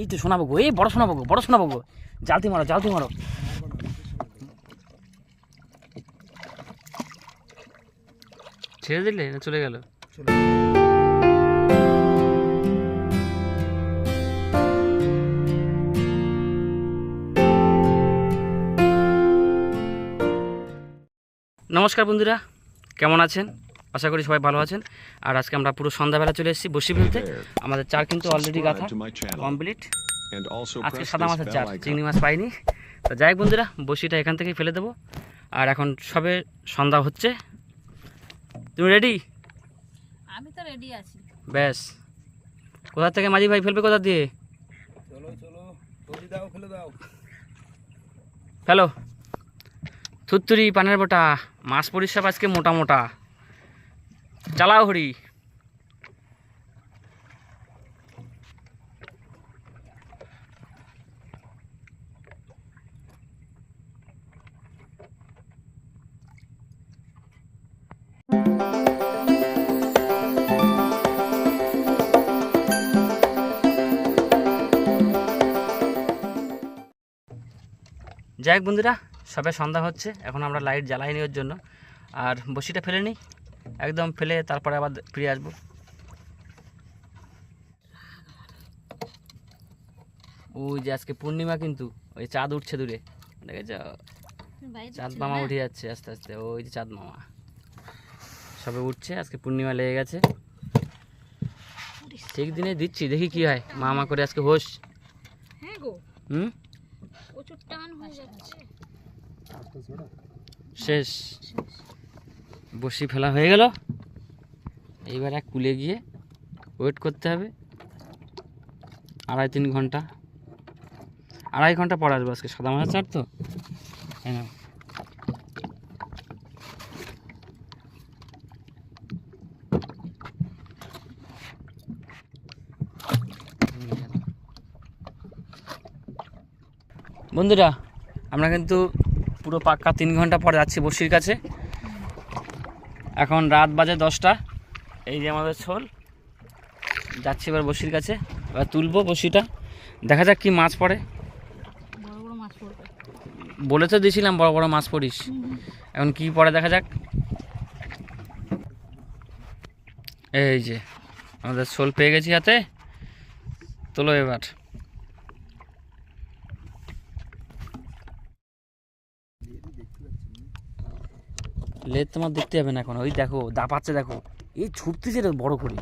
এই তো শোনাবো এই বড় শোনাবো বড় শোনাবো জালতি মারো জালতি মারো। ছেড়ে দিলে না চলে গেল? নমস্কার বন্ধুরা, কেমন আছেন? আশা করি সবাই ভালো আছেন। আর আজকে আমরা পুরো সন্ধ্যাবেলা চলে এসেছি বসি ফেলতে আমাদের চার কিন্তু অলরেডি গাথা কমপ্লিট আজকে সাদা মাছের চার চিংড়ি মাছ পাইনি। তো যাই হোক বন্ধুরা বসিটা এখান থেকেই ফেলে দেবো। আর এখন সবে সন্ধ্যা হচ্ছে। তুমি রেডি আমি তো রেডি আছি। ব্যাস। কোথা থেকে মাঝি ভাই ফেলবে কোথা দিয়ে? চলো চলো। দাও ফেলে দাও। হ্যালো থুত্তুরি পানের বোটা। মাছ পরিষ্কার আজকে মোটা মোটা। চালাও হরি যাই হোক বন্ধুরা, সবে সন্ধ্যা হচ্ছে, এখন আমরা লাইট জ্বালাই নেওয়ার জন্য। আর বসিটা ফেলে নিই। একদম ফেলে তারপরে আবার ফিরে আসব। ওই যে আজকে পূর্ণিমা কিন্তু ওই চাঁদ উঠছে দূরে দেখেছ? চাঁদ মামা উঠে যাচ্ছে আস্তে আস্তে ওই যে চাঁদ মামা। সবে উঠছে আজকে পূর্ণিমা লেগে গেছে। ঠিক দিনে দিচ্ছি দেখি কি হয় মামা করে আজকে হোস। হ্যাঁ গো। হুম? প্রচুর টান হয়ে যাচ্ছে। শেষ। বসি ফেলা হয়ে গেল। এইবার এক কুলে গিয়ে ওয়েট করতে হবে। আড়াই তিন ঘণ্টা। আড়াই ঘণ্টা পর আসব আজকে, সাদা মাছ চার তো? বন্ধুরা, আমরা কিন্তু পুরো পাক্কা তিন ঘণ্টা পর যাচ্ছি বসির কাছে। এখন রাত বাজে দশটা। এই যে আমাদের ছোল। যাচ্ছি এবার বসির কাছে। এবার তুলবো বসিটা। দেখা যাক কি মাছ পড়ে। বলে তো দিয়েছিলাম বড় বড় মাছ পড়িস। এখন কি পড়ে দেখা যাক। এই যে আমাদের শোল পেয়ে গেছি হাতে। তোলো এবার। লেজ তোমার দেখতে যাবে না এখন। ওই দেখো দা পাচ্ছে দেখো। এই ছুটতেছে বড় করে।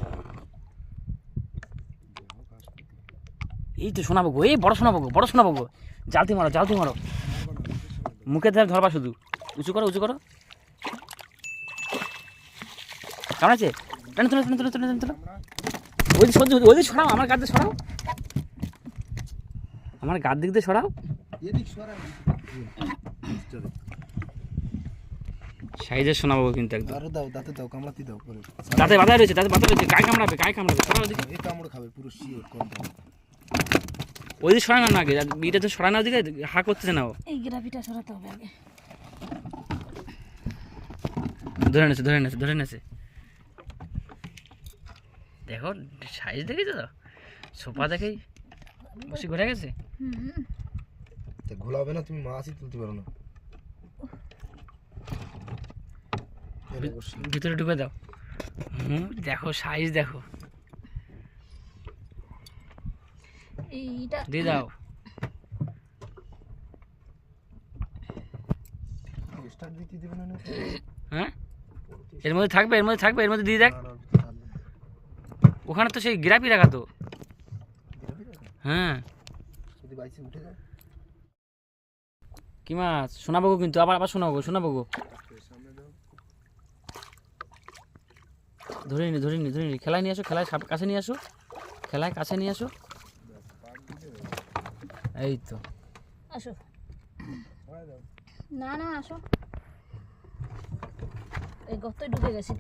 এই তো শোনাবো গো, এই বড় শোনাবো গো, বড় শোনাবো গো। জালতি মারো জালতি মারো। মুখে ধারে ধরবা শুধু উঁচু করো উঁচু করো। কেমন আছে? টেনে তুলো টেনে তুলো, টেনে টেনে তুলো। ওই সহ্য ওই সরাও, আমার গাদ দিয়ে সরাও। আমার গাদ দিক দিয়ে সরাও। সাইজে শোনাবো কিন্তু একদম। আরও দাও দাঁতে দাও কামড়াতে দাও করে দাঁতে বাধা রয়েছে দাঁতে বাধা রয়েছে। গায়ে কামড়াবে গায়ে কামড়াবে সরাও দিকে এই কামড় খাবে পুরো শিওর কোন দাও। ওই দিকে সরানো না আগে বিটা তো সরানো দিকে হা করতেছে না ও। এই গ্রাভিটা সরাতে হবে আগে। ধরে নেছে ধরে নেছে ধরে নেছে দেখো সাইজ দেখেছ তো? সোফা দেখেই বসে ঘুরে গেছে? তা ঘোলাবে না তুমি মাছই তুলতে পারো না এনে বসি। ভিতরে ঢুকে দাও। হুম দেখো সাইজ দেখো। এইটা দিয়ে দাও। স্টার্ট দিতে দিবে না না হ্যাঁ? এর মধ্যে থাকবে এর মধ্যে থাকবে এর মধ্যে দিয়ে দেখ। ওখানে তো সেই গ্রাফি রাখা তো। হ্যাঁ। যদি বাইসে উঠে যায়? কি মাছ? শোনাবো গো কিন্তু আবার আবার শোনাবো শোনাবো গো সামনে দাও ধরে নি ধরে নি ধরে নি। খেলায় নিয়ে আসো খেলায় কাছে নিয়ে আসো। খেলায় কাছে নিয়ে আসো। এই তো। আসো। না না আসো। এই গর্তই ঢুকে গেছিল।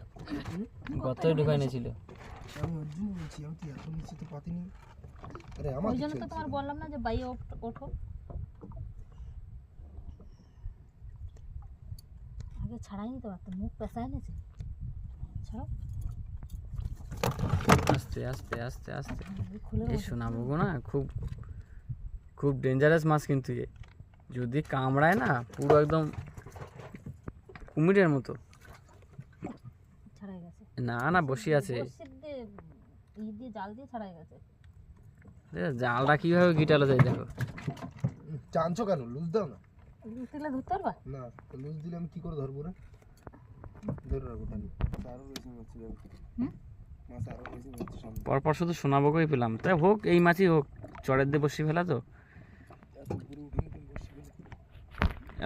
গতই ঢুকাই নিয়েছিল আমি ওর বলছি আমি তো এত নিচে তো পাতিনি আরে আমার ওই জন্য তো তোমার বললাম না যে বাইরে ওঠ- আগে ছাড়াই নিতে পারতো মুখ পেঁচায় নিয়েছে ছাড়াও আস্তে আস্তে আস্তে আস্তে। খুলে এই শোনাবো গো না খুব খুব ডেঞ্জারাস মাছ কিন্তু এ। যদি কামড়ায় না পুরো একদম কুমিরের মতো। না না বসি আছে। জালটা কীভাবে গিটালো যায় দেখো। টানছো কেন? লুজ দাও না। তুলে ধরতে পারবা? না লুজ দিলে আমি কি করে ধরবো রে? ধরে রাখো টানি আরও বেশি মাছ যাবে হুম? পরপর শুধু সোনাবগই পেলাম। তাই হোক এই মাছই হোক চরের দিয়ে বসি ফেলা তো।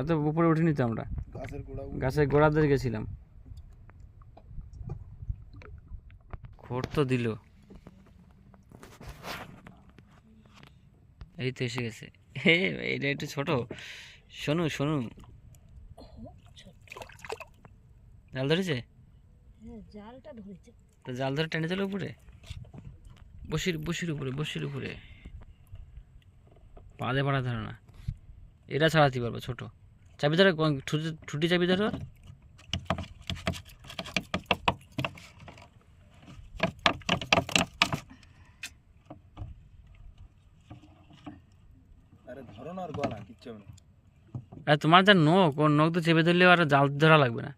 এত উপরে উঠিনি তো আমরা। গাছের গোড়া উঠে গাছের গোড়াদের গেছিলাম। খোর তো দিল। এই তো এসে গেছে। হে এটা একটু ছোট। শোনু শোনো। জাল ধরেছে? হ্যাঁ জালটা ধরেছে। তো জাল ধরে টেনে দিল উপরে? বসির বসির উপরে বসির উপরে। পা দিয়ে পাড়া ধরে না। এটা ছাড়াতে পারব ছোট। চাবি ধরে ঠুটি চাবি ধরো। আরে তোমার যা নখ ওর নখ তো চেপে ধরলে আর জাল ধরা লাগবে না।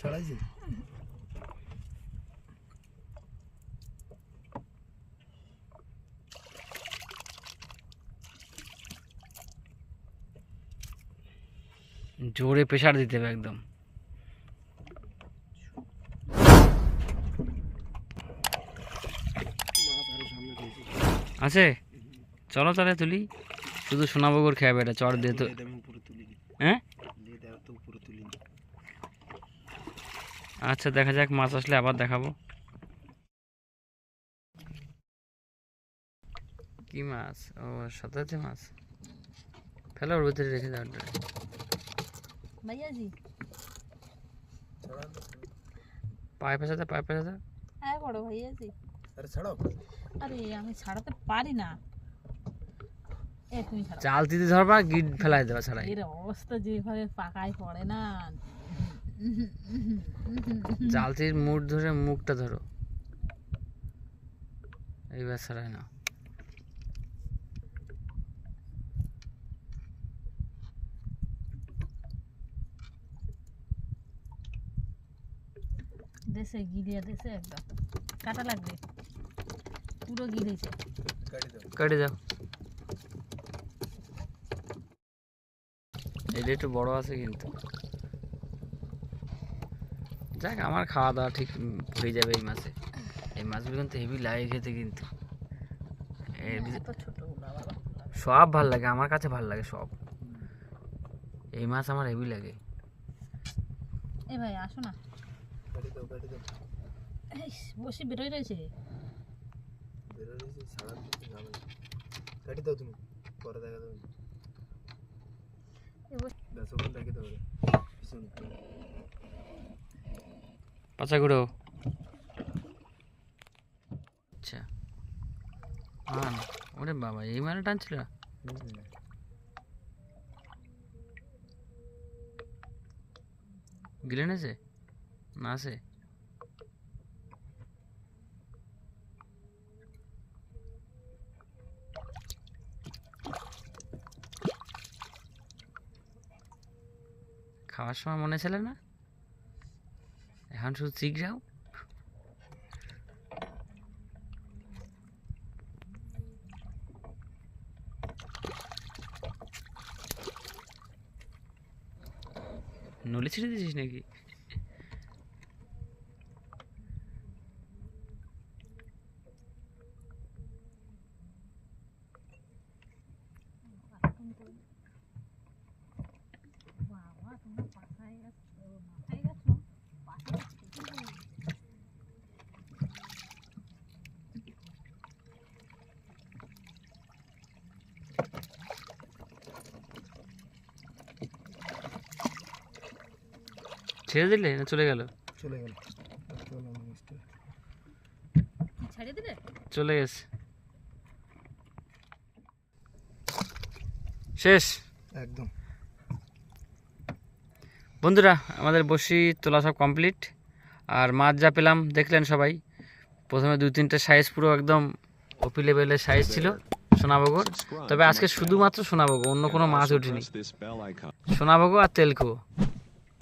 ছাড়াইছি জোরে প্রেশার দিতে হবে একদম। আছে? চলো তাহলে তুলি। শুধু সোনাবগর খেয়াবে এটা চড় দিয়ে তো। হ্যাঁ লেদ আর তো উপরে তুলি নি। আচ্ছা দেখা যাক মাছ আসলে আবার দেখাবো। কি মাছ? ও সাঁতারতে মাছ। ফেলো ওর ভিতরে রেখে দাও ছাড়া না। পায়ে পেঁচাতে পায়ে পেঁচাতে। হ্যাঁ বড় ভাইয়াজি। আরে ছাড়াও আরে আমি ছাড়াতে পারি না। এ তুমি ছাড়া জাল দিতে ধরবা গিট ফেলাই দেওয়া ছাড়াই। এর অবস্থা যেভাবে পাকায় পড়ে না। জালতির মুখ ধরে মুখটা ধরো। এইবার ছাড়াই না। দেশে গিলিয়া দেশে একদম। কাটা লাগবে। পুরো দাও। কেটে যাও এটা একটু বড় আছে কিন্তু। যাক আমার খাওয়া দাওয়া ঠিক হয়ে যাবে এই মাসে। এই মাছগুলো কিন্তু হেভি লাগে খেতে কিন্তু। ছোট সব ভালো লাগে আমার কাছে ভালো লাগে সব। এই মাছ আমার হেভি লাগে। এ ভাই আসো না। গাড়ি দাও গাড়ি দাও। ইস, বসে বেরোয় রয়েছে। গাড়ি দাও তুমি পরে দেখা দাও। পিছনে। পাচা গুঁড়ো আচ্ছা। আন। ওরে বাবা, এই মানে টানছিল? গিলে নেছে না আছে। খাওয়ার সময় মনে ছিল না? এখন শুধু চিক যাও নলি ছিঁড়ে দিয়েছিস নাকি? ছেড়ে দিলে না চলে গেল? চলে গেল। চলো মিস্টার কি ছাড়িয়ে দিলে? চলে গেছে। শেষ? একদম। বন্ধুরা আমাদের বসি তোলা সব কমপ্লিট আর মাছ যা পেলাম দেখলেন সবাই। প্রথমে দুই তিনটে সাইজ পুরো একদম ওপি লেভেলের সাইজ ছিল সোনাবগর তবে আজকে শুধুমাত্র সোনাবগো অন্য কোনো মাছ উঠিনি সোনাবগো আর তেলকো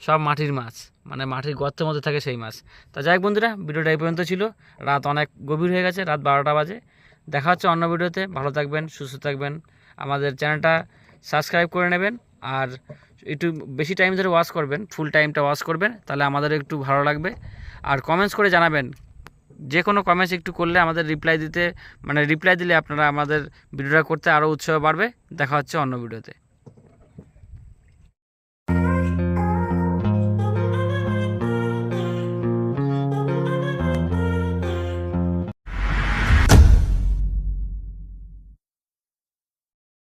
সব মাটির মাছ মানে মাটির গর্তের মধ্যে থাকে সেই মাছ। তা যাই বন্ধুরা, ভিডিওটা এই পর্যন্ত ছিল। রাত অনেক গভীর হয়ে গেছে, রাত বারোটা বাজে। দেখা হচ্ছে অন্য ভিডিওতে। ভালো থাকবেন, সুস্থ থাকবেন। আমাদের চ্যানেলটা সাবস্ক্রাইব করে নেবেন আর একটু বেশি টাইম ধরে ওয়াশ করবেন, ফুল টাইমটা ওয়াশ করবেন, তাহলে আমাদের একটু ভালো লাগবে। আর কমেন্টস করে জানাবেন। যে কোনো কমেন্টস একটু করলে আমাদের রিপ্লাই দিতে মানে রিপ্লাই দিলে আপনারা আমাদের ভিডিওটা করতে আরও উৎসাহ বাড়বে। দেখা হচ্ছে অন্য ভিডিওতে।